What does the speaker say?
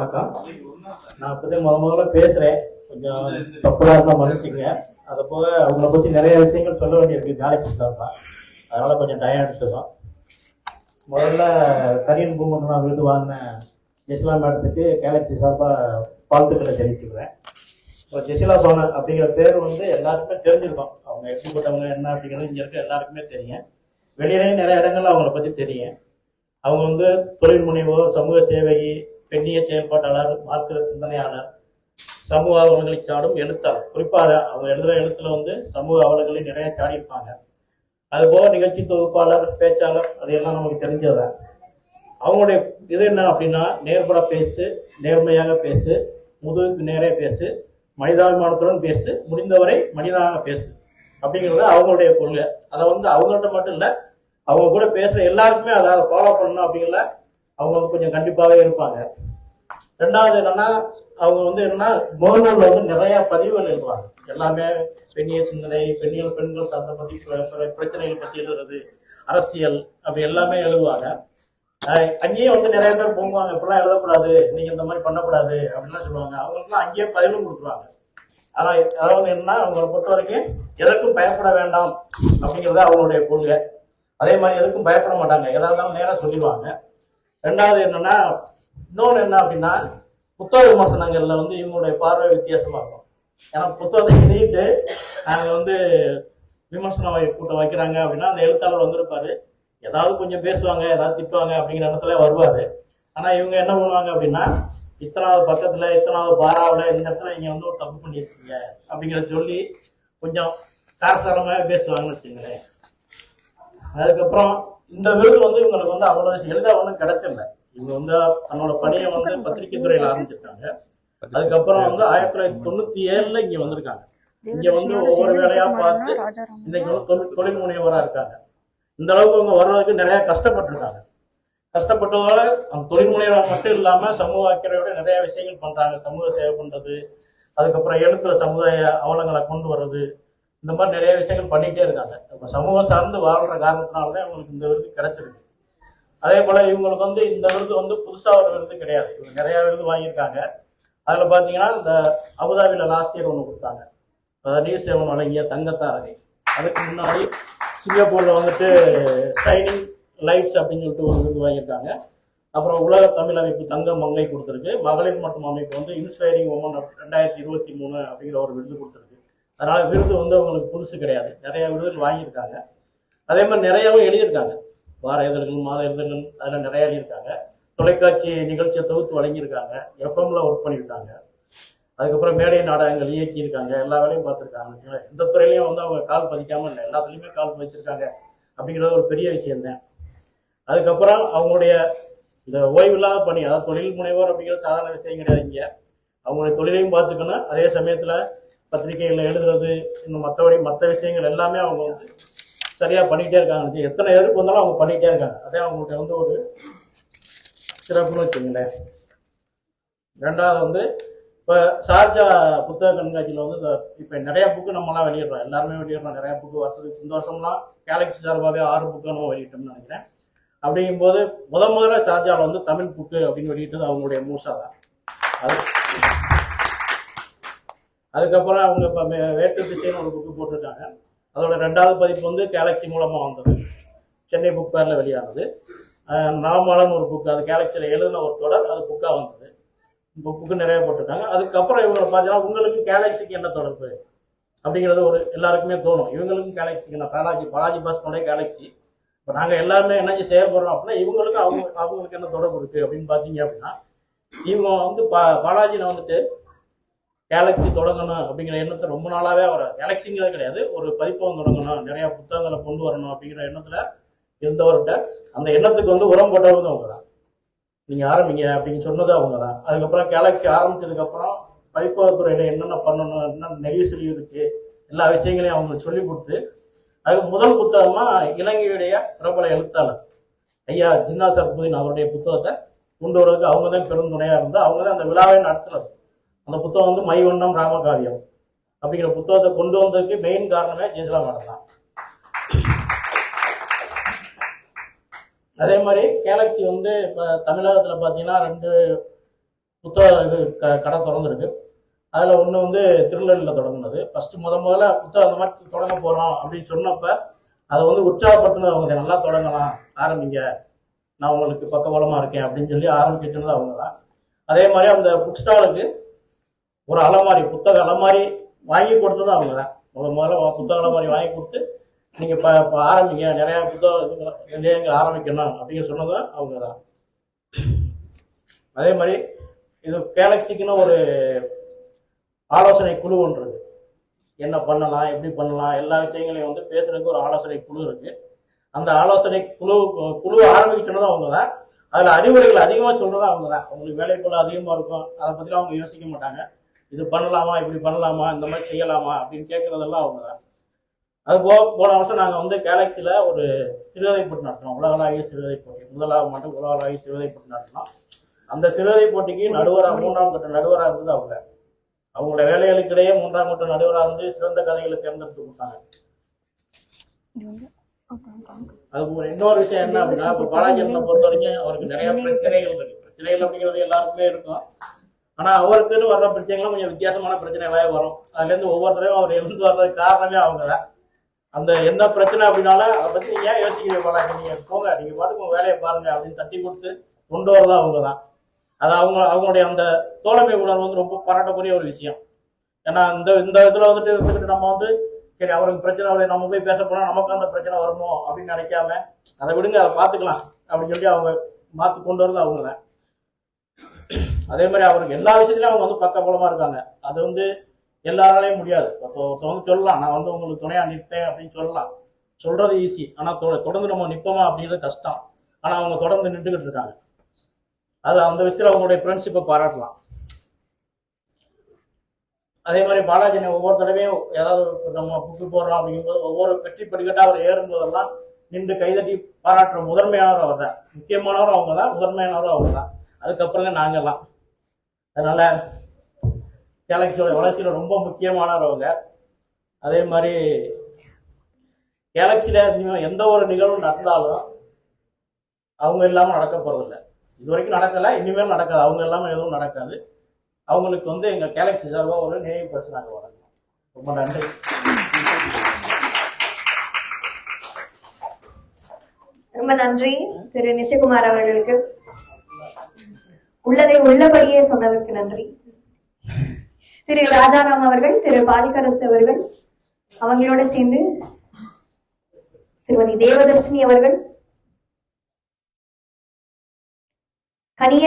வணக்கம் நான் இப்போதான் முத முதல்ல பேசுகிறேன் கொஞ்சம் தப்புதாக இருந்தால் மன்னிச்சுங்க அதை போக அவங்கள பற்றி நிறைய விஷயங்கள் சொல்ல வேண்டியிருக்கு ஜாலிக்கு சார்பா அதனால் கொஞ்சம் டயம் எடுத்துக்கோம் முதல்ல கரியன் பூமன் நான் வீடு வாங்கின ஜெசிலா மேடத்துக்கு கேலக்ஸி சார்பாக வாழ்த்துக்களை தெரிவிச்சுக்கிறேன். இப்போ ஜெசிலா சோனல் அப்படிங்கிற பேர் வந்து எல்லாருக்குமே தெரிஞ்சிருக்கோம். அவங்க எப்படிப்பட்டவங்க என்ன அப்படிங்கிறது இங்கே இருக்க எல்லாருக்குமே தெரியும். வெளியிலேயும் நிறைய இடங்கள்ல அவங்கள பற்றி தெரியும். அவங்க வந்து தொழில் முனைவோர் சமூக சேவகி பெண்ணிய செயல்பாட்டாளர் மார்க்க சிந்தனையாளர் சமூக அவலங்களை சாடும் எழுத்தாளர். குறிப்பாக அவங்க எழுதுகிற எழுத்துல வந்து சமூக அவலங்களை நிறைய சாடியிருப்பாங்க. அதுபோக நிகழ்ச்சி தொகுப்பாளர் பேச்சாளர் அதையெல்லாம் நமக்கு தெரிஞ்சதுதான் அவங்களுடைய இது என்ன அப்படின்னா நேர்பட பேசு நேர்மையாக பேசு முதுகுக்கு நேரே பேசு மனிதாபிமானத்துடன் பேசு முடிந்தவரை மனிதனாக பேசு. அப்படிங்கிறது அவங்களுடைய கொள்கை. அதை வந்து அவங்கள்ட்ட மட்டும் இல்லை அவங்க கூட பேசுகிற எல்லாருக்குமே அதை ஃபாலோ பண்ணணும் அப்படிங்கிற அவங்க வந்து கொஞ்சம் கண்டிப்பாகவே இருப்பாங்க. ரெண்டாவது என்னன்னா அவங்க வந்து என்னன்னா முகநூல்ல வந்து நிறைய பதிவுகள் எழுதுவாங்க. எல்லாமே பெண்ணிய சிந்தனை பெண்ணியல் பெண்கள் சார்ந்த பத்தி பிரச்சனைகள் பத்தி எழுதுறது அரசியல் அப்படி எல்லாமே எழுதுவாங்க. அங்கேயே அங்கேயும் வந்து நிறைய பேர் போங்குவாங்க. இப்படிலாம் எழுதக்கூடாது நீங்க இந்த மாதிரி பண்ணக்கூடாது அப்படின்லாம் சொல்லுவாங்க. அவங்களுக்குலாம் அங்கேயே பதிலும் கொடுத்துருவாங்க ஆனா அதாவது என்னன்னா அவங்களை பொறுத்த வரைக்கும் எதற்கும் பயப்பட வேண்டாம் அப்படிங்கிறது அவங்களுடைய கொள்கை. அதே மாதிரி எதுக்கும் பயப்பட மாட்டாங்க. எதா இருந்தாலும் நேராக சொல்லிடுவாங்க. ரெண்டாவது என்னன்னா இன்னொன்று என்ன அப்படின்னா புத்தக விமர்சனங்கள்ல வந்து இவங்களுடைய பார்வை வித்தியாசமா இருக்கும். ஏன்னா புத்தகத்தை எழுதிட்டு நாங்கள் வந்து விமர்சனம் கூட்டம் வைக்கிறாங்க அப்படின்னா அந்த எழுத்தாளர் வந்திருப்பாரு. ஏதாவது கொஞ்சம் பேசுவாங்க ஏதாவது திட்டுவாங்க அப்படிங்கிற இடத்துல வருவாரு. ஆனா இவங்க என்ன பண்ணுவாங்க அப்படின்னா இத்தனாவது பக்கத்துல இத்தனாவது பாராவில் இந்த இடத்துல நீங்க வந்து ஒரு தப்பு பண்ணியிருக்கீங்க அப்படிங்கிறத சொல்லி கொஞ்சம் காரசாரமாக பேசுவாங்கன்னு வச்சுங்களேன் அதுக்கப்புறம் இந்த விருது வந்து இவங்களுக்கு வந்து அவ்வளவு எளிதா ஒன்றும் கிடைச்சிடல இவங்க வந்து தன்னோட பணியை வந்து பத்திரிகை துறையில ஆரம்பிச்சிருக்காங்க. அதுக்கப்புறம் வந்து ஆயிரத்தி தொள்ளாயிரத்தி தொண்ணூத்தி ஏழுல இங்க வந்திருக்காங்க. இங்க வந்து ஒவ்வொரு வேலையா பார்த்து இன்னைக்கு வந்து தொழில் முனைவரா இருக்காங்க. இந்த அளவுக்கு அவங்க வர்றதுக்கு நிறைய கஷ்டப்பட்டிருக்காங்க. கஷ்டப்பட்டதோட அந்த தொழில் முனைவராக மட்டும் இல்லாம சமூக அக்கறையோட நிறைய விஷயங்கள் பண்றாங்க. சமூக சேவை பண்றது அதுக்கப்புறம் எழுத்துல சமுதாய அவலங்களை கொண்டு வர்றது இந்த மாதிரி நிறைய விஷயங்கள் பண்ணிகிட்டே இருக்காங்க. நம்ம சமூகம் சார்ந்து வாழ்கிற காரணத்தினால தான் இவங்களுக்கு இந்த விருது கிடைச்சிருக்கு. அதே போல் இவங்களுக்கு வந்து இந்த விருது வந்து புதுசாக ஒரு விருது கிடையாது. இவங்க நிறைய விருது வாங்கியிருக்காங்க. அதில் பார்த்தீங்கன்னா இந்த அபுதாபியில் லாஸ்ட் இயர் ஒன்று கொடுத்தாங்க. அதாவது சேவன் வழங்கிய தங்கத்தாரகை அதுக்கு முன்னாடி சிங்கப்பூரில் வந்துட்டு ஷைனிங் லைட்ஸ் அப்படின்னு சொல்லிட்டு ஒரு விருது வாங்கியிருக்காங்க. அப்புறம் உலக தமிழ் அமைப்பு தங்க மங்கை கொடுத்துருக்கு. மகளிர் மற்றும் அமைப்பு வந்து இன்ஸ்பைரிங் உமன் ரெண்டாயிரத்தி இருபத்தி மூணு அப்படிங்கிற ஒரு விருது கொடுத்துருக்கு. அதனால் விருது வந்து அவங்களுக்கு புதுசு கிடையாது. நிறைய விருதுகள் வாங்கியிருக்காங்க. அதே மாதிரி நிறையாவும் எழுதியிருக்காங்க. வார இதழ்கள் மாத இதழ்கள் அதில் நிறைய எழுதியிருக்காங்க. தொலைக்காட்சி நிகழ்ச்சியை தொகுத்து வழங்கியிருக்காங்க. எஃப்எம்ல ஒர்க் பண்ணியிருக்காங்க. அதுக்கப்புறம் மேடை நாடகங்கள் இயக்கியிருக்காங்க. எல்லா வேலையும் பார்த்துருக்காங்க. எந்த துறையிலையும் வந்து அவங்க கால் பதிக்காமல் இல்லை. எல்லாத்துலேயுமே கால் பதிச்சிருக்காங்க. அப்படிங்கிறது ஒரு பெரிய விஷயம்தான். அதுக்கப்புறம் அவங்களுடைய இந்த ஓய்வில்லாத பணி அதாவது தொழில் முனைவோர் அப்படிங்கிறது சாதாரண விஷயம் கிடையாது இங்கே. அவங்களுடைய தொழிலையும் பார்த்துக்கணும். அதே சமயத்தில் பத்திரிகைகளில் எழுதுறது இன்னும் மற்றபடி மற்ற விஷயங்கள் எல்லாமே அவங்க வந்து சரியாக பண்ணிகிட்டே இருக்காங்க. எத்தனை எதிர்ப்பு வந்தாலும் அவங்க பண்ணிகிட்டே இருக்காங்க. அதே அவங்களுக்கு வந்து ஒரு சிறப்புன்னு வச்சுங்களேன் ரெண்டாவது வந்து இப்போ ஷார்ஜா புத்தக கண்காட்சியில் வந்து இந்த இப்போ நிறையா புக்கு நம்மலாம் வெளியிடுறோம். எல்லாருமே வெளியிடுறோம். நிறையா புக்கு வருஷத்துக்கு இந்த வருஷம்லாம் கேலக்ஸி சார்பாகவே ஆறு புக்கு நம்ம வெளியிட்டோம்னு நினைக்கிறேன். அப்படிங்கும்போது முத முதல்ல ஷார்ஜாவில் வந்து தமிழ் புக்கு அப்படின்னு வெளியிட்டது அவங்களுடைய மூசா தான் அது அதுக்கப்புறம் அவங்க இப்போ வேட்டு திசைன்னு ஒரு புக்கு போட்டிருக்காங்க. அதோட ரெண்டாவது பதிப்பு வந்து கேலக்ஸி மூலமாக வந்தது. சென்னை புக் பேரில் வெளியானது. அஹ் ஒரு புக்கு அது கேலக்சியில் எழுதின ஒரு தொடர் அது புக்காக வந்தது. இப்போ புக்கு நிறைய போட்டிருக்காங்க. அதுக்கப்புறம் இவங்களை பார்த்தீங்கன்னா உங்களுக்கு கேலக்சிக்கு என்ன தொடர்பு? அப்படிங்கிறது ஒரு எல்லாருக்குமே தோணும். இவங்களுக்கும் கேலக்சிக்கு என்ன? பாலாஜி பாலாஜி பாஸ்கோடைய கேலக்சி இப்போ நாங்கள் எல்லாருமே என்ன செய்ய போகிறோம் அப்படின்னா இவங்களுக்கும் அவங்க அவங்களுக்கு என்ன தொடர்பு இருக்குது அப்படின்னு பார்த்தீங்க அப்படின்னா இவங்க வந்து பா பாலாஜியில் வந்துட்டு கேலக்ஸி தொடங்கணும் அப்படிங்கிற எண்ணத்தை ரொம்ப நாளாவே அவர் கேலக்ஸிங்கிறது கிடையாது. ஒரு பதிப்பகம் தொடங்கணும். நிறைய புத்தகங்களை கொண்டு வரணும் அப்படிங்கிற எண்ணத்துல இருந்தவர்கிட்ட அந்த எண்ணத்துக்கு வந்து உரம் போட்டவங்க அவங்க தான். நீங்க ஆரம்பிங்க அப்படின்னு சொன்னது அவங்க தான். அதுக்கப்புறம் கேலக்ஸி ஆரம்பிச்சதுக்கு அப்புறம் பதிப்பகத்துறையில என்னென்ன பண்ணணும் என்ன நெகிழ்ச்சி இருக்கு எல்லா விஷயங்களையும் அவங்களுக்கு சொல்லி கொடுத்து அதுக்கு முதல் புத்தகமா இலங்கையுடைய பிரபல எழுத்தாளர் ஐயா ஜின்னா சர்புதீன் அவருடைய புத்தகத்தை கொண்டு வரதுக்கு அவங்க தான் பெருந்துணையா இருந்தால் அவங்க தான் அந்த விழாவை நடத்துறது. அந்த புத்தகம் வந்து மைவண்ணம் ராமகாவியம் அப்படிங்கிற புத்தகத்தை கொண்டு வந்ததுக்கு மெயின் காரணமே ஜெயசலா மேடம் தான். அதே மாதிரி கேலக்ஸி வந்து இப்போ தமிழகத்தில் பார்த்தீங்கன்னா ரெண்டு புத்தக இது க- கடை திறந்துருக்கு. அதில் ஒன்று வந்து திருநெல்வேலியில் தொடங்கினது. ஃபஸ்ட்டு முத முதல்ல புத்தகம் அந்த மாதிரி தொடங்க போகிறோம் அப்படின்னு சொன்னப்போ அதை வந்து உற்சாகப்படுத்தினது அவங்க. நல்லா தொடங்கலாம் ஆரம்பிங்க. நான் உங்களுக்கு பக்கபலமாக இருக்கேன் அப்படின்னு சொல்லி ஆரம்பிக்கிட்டது அவங்க தான். அதே மாதிரி அந்த புக் ஸ்டாலுக்கு ஒரு அலமாரி புத்தக அலமாரி வாங்கி கொடுத்து தான் அவங்க தான். முதல்ல புத்தக அலமாரி வாங்கி கொடுத்து நீங்கள் இப்போ இப்போ ஆரம்பிங்க. நிறையா புத்தகம் நிலையங்கள் ஆரம்பிக்கணும் அப்படின்னு சொன்னதும் அவங்க தான். அதே மாதிரி இது கேலக்சிக்குன்னு ஒரு ஆலோசனை குழு ஒன்று இருக்குது என்ன பண்ணலாம் எப்படி பண்ணலாம் எல்லா விஷயங்களையும் வந்து பேசுறதுக்கு ஒரு ஆலோசனை குழு இருக்கு. அந்த ஆலோசனை குழு குழு ஆரம்பிக்கணும் அவங்க தான். அதில் அறிவுரைகள் அதிகமாக சொல்றது அவங்க தான். அவங்களுக்கு வேலைப்பொருள் அதிகமாக இருக்கும். அதை பற்றி அவங்க யோசிக்க மாட்டாங்க. இது பண்ணலாமா இப்படி பண்ணலாமா இந்த மாதிரி செய்யலாமா அப்படின்னு கேட்குறதெல்லாம் அவங்க தான். அது போக போன வருஷம் நாங்கள் வந்து கேலக்சியில் ஒரு சிறுகதை போட்டி நடத்தினோம். உலகளாவிய சிறுகதை போட்டி. முதலாவது மட்டும் உலகளாவிய சிறுகதை போட்டி நடத்தினோம். அந்த சிறுகதை போட்டிக்கு நடுவராக மூன்றாம் கட்ட நடுவராக இருந்தது அவங்க. அவங்களோட வேலைகளுக்கிடையே மூன்றாம் கட்ட நடுவராக இருந்து சிறந்த கதைகளை தேர்ந்தெடுத்து கொடுத்தாங்க. அது ஒரு இன்னொரு விஷயம் என்ன அப்படின்னா இப்போ பாலாஜி பொறுத்த வரைக்கும் அவருக்கு நிறைய பிரச்சனைகள் இருக்கு. பிரச்சனைகள் அப்படிங்கிறது எல்லாருக்குமே இருக்கும். ஆனா அவருக்குன்னு வர்ற பிரச்சனைகளும் கொஞ்சம் வித்தியாசமான பிரச்சனைகளாக வரும். அதுல இருந்து ஒவ்வொருத்தரையும் அவர் எழுந்து வர்றதுக்கு காரணமே அவங்க தான் அந்த என்ன பிரச்சனை அப்படின்னாலும் அதை பத்தி நீங்க ஏன் யோசிக்கிறீங்க பாலாஜி நீங்க போங்க நீங்க பாட்டுக்கு உங்க வேலையை பாருங்க அப்படின்னு தட்டி கொடுத்து கொண்டு வரலாம் அவங்க தான் அது அவங்க அவங்களுடைய அந்த தோழமை உணர்வு வந்து ரொம்ப பாராட்டக்கூடிய ஒரு விஷயம். ஏன்னா இந்த இந்த இதுல வந்துட்டு இருந்துட்டு நம்ம வந்து சரி அவருக்கு பிரச்சனை அவரை நம்ம போய் பேச போனா நமக்கு அந்த பிரச்சனை வருமோ அப்படின்னு நினைக்காம அதை விடுங்க அதை பார்த்துக்கலாம் அப்படின்னு சொல்லி அவங்க மாத்தி கொண்டு வரது அவங்க தான் அதே மாதிரி அவருக்கு எல்லா விஷயத்துலையும் அவங்க வந்து பக்கபலமா இருக்காங்க. அது வந்து எல்லாராலையும் முடியாது. இப்போ வந்து சொல்லலாம். நான் வந்து உங்களுக்கு துணையா நிற்பேன் அப்படின்னு சொல்லலாம். சொல்றது ஈஸி ஆனா தொ- தொடர்ந்து நம்ம நிற்போமா அப்படிங்கிறது கஷ்டம். ஆனா அவங்க தொடர்ந்து நின்றுகிட்டு இருக்காங்க. அது அந்த விஷயத்துல அவங்களுடைய ஃப்ரெண்ட்ஷிப்பை பாராட்டலாம். அதே மாதிரி பாலாஜினை ஒவ்வொரு தடவையும் ஏதாவது நம்ம புக்கு போடுறோம் அப்படிங்கும்போது ஒவ்வொரு வெற்றி படிக்கட்டா அவர் ஏறும்போதெல்லாம் நின்று கைதட்டி பாராட்டுற முதன்மையானவர் அவர் தான் முக்கியமானவர் அவங்க தான் முதன்மையானவர் அவங்க தான் அதுக்கப்புறம் தான் அதனால கேலக்சியோட வளர்ச்சியில ரொம்ப முக்கியமானவங்க. அதே மாதிரி கேலக்சியில எந்த ஒரு நிகழ்வு நடந்தாலும் அவங்க இல்லாமல் நடக்க போறதில்ல. இது வரைக்கும் நடக்கலை இனிமேல் நடக்காது. அவங்க இல்லாமல் எதுவும் நடக்காது. அவங்களுக்கு வந்து எங்க கேலக்சி சார்பாக ஒரு நினைவு பரிசு நாங்கள் வழங்குறோம். ரொம்ப நன்றி. ரொம்ப நன்றி. திரு நித்யகுமார் அவர்களுக்கு. உள்ளதை உள்ளபடியே சொன்னதற்கு நன்றி. திரு ராஜாராம் அவர்கள் திரு பாலிகரசு அவர்கள் அவங்களோட சேர்ந்து திருமதி தேவதர்ஷினி அவர்கள் கனிய